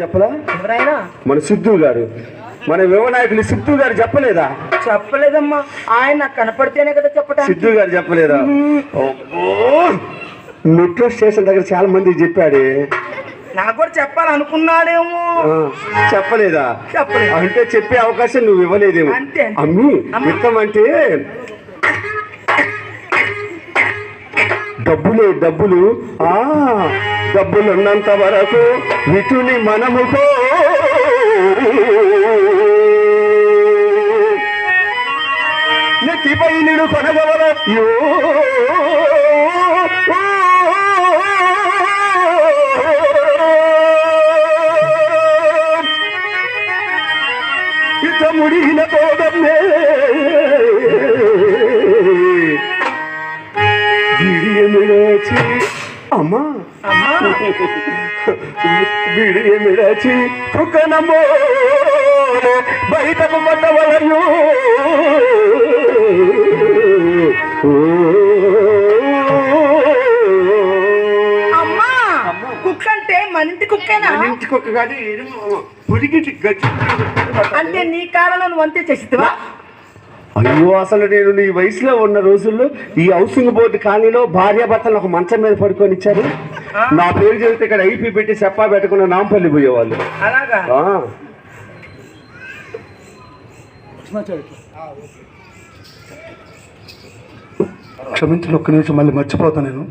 చెప్పలా? ఎవరైనా? మన సిద్ధు గారు. మన యువనాయకులు సిద్ధు గారు చెప్పలేదా? చెప్పలేదమ్మా. ఆయన నాకు కనపడితేనే కదా చెప్పటానికి. సిద్ధు గారు చెప్పలేదా! మెట్రో స్టేషన్ దగ్గర చాలా మంది చెప్పాడే. నాకు కూడా చెప్పాలనుకున్నాడేమో. చెప్పలేదా? చెప్పలేదు. అంటే చెప్పే అవకాశం నువ్వు ఇవ్వలేదేమో. అంతే. అమ్మి అమ్మ. ఇస్తామంటే డబ్బులే డబ్బులు. ఆ డబ్బులున్నంత వరకు విటుని మనము నెత్తిపై నిడు కొనగలరయ్యో ఇత ముడిగిన తోడన్నే బిడియమిడాచి అమ్మా. అమ్మా బిడియమిడాచి కుకనమో బయటకు పట్టవలయో అమ్మా కుక్క అంటే మన ఇంటి కుక్కేనా? ఇంటికి ఒక గాడి పురిగిటి గచ్చి అంటే నీ కారణం అంతే చేసివా అయ్యో అసలు నేను నీ వయసులో ఉన్న రోజుల్లో ఈ హౌసింగ్ బోర్డు కాలనీలో భార్య భర్తలు ఒక మంచం మీద పడుకొని ఇచ్చారు. నా పేరు చెబితే ఇక్కడ ఐపీ పెట్టి చెప్పా పెట్టుకున్న నాంపల్లి పోయేవాళ్ళు. అలాగా? ఆ. క్షమించిన ఒక్క నిమిషం మళ్ళీ మర్చిపోతాను నేను.